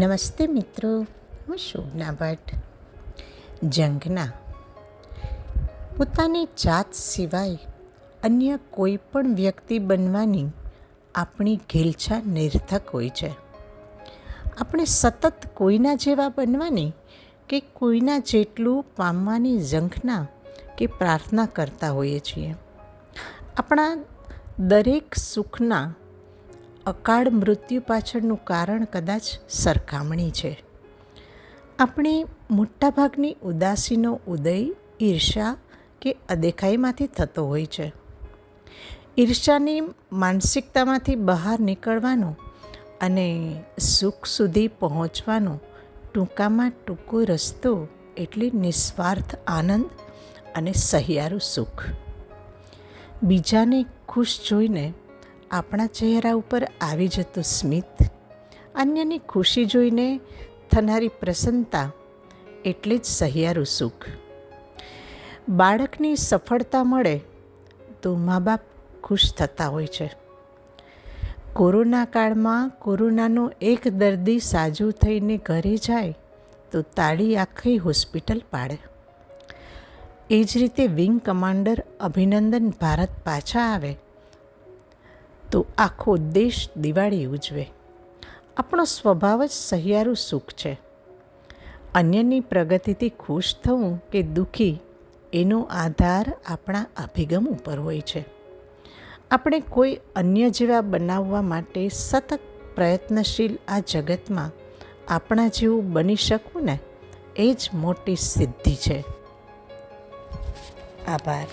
નમસ્તે મિત્રો, હું શોભના ભટ્ટ. જંગના. પોતાની જાત સિવાય અન્ય કોઈ પણ વ્યક્તિ બનવાની આપણી ઘેલછા નિર્થક હોય છે. આપણે સતત કોઈના જેવા બનવાની કે કોઈના જેટલું પામવાની ઝંખના કે પ્રાર્થના કરતા હોઈએ છીએ. આપણા દરેક સુખના અકાળ મૃત્યુ પાછળનું કારણ કદાચ સરખામણી છે. આપણે મોટાભાગની ઉદાસીનો ઉદય ઈર્ષા કે અદેખાઈમાંથી થતો હોય છે. ઈર્ષાની માનસિકતામાંથી બહાર નીકળવાનો અને સુખ સુધી પહોંચવાનો ટૂંકામાં ટૂંકો રસ્તો એટલે નિસ્વાર્થ આનંદ અને સહિયારું સુખ. બીજાને ખુશ જોઈને આપણા ચહેરા ઉપર આવી જતું સ્મિત, અન્યની ખુશી જોઈને થનારી પ્રસન્નતા એટલે જ સહિયારું સુખ. બાળકની સફળતા મળે તો મા બાપ ખુશ થતા હોય છે. કોરોના કાળમાં કોરોનાનો એક દર્દી સાજુ થઈને ઘરે જાય તો તાળી આખી હોસ્પિટલ પાડે. એ જ રીતે વિંગ કમાન્ડર અભિનંદન ભારત પાછા આવે તો આખો દેશ દિવાળી ઉજવે. આપણો સ્વભાવ જ સહિયારું સુખ છે. અન્યની પ્રગતિથી ખુશ થવું કે દુઃખી, એનો આધાર આપણા અભિગમ ઉપર હોય છે. આપણે કોઈ અન્ય જેવા બનાવવા માટે સતત પ્રયત્નશીલ આ જગતમાં આપણા જેવું બની શકવું ને, એ જ મોટી સિદ્ધિ છે. આભાર.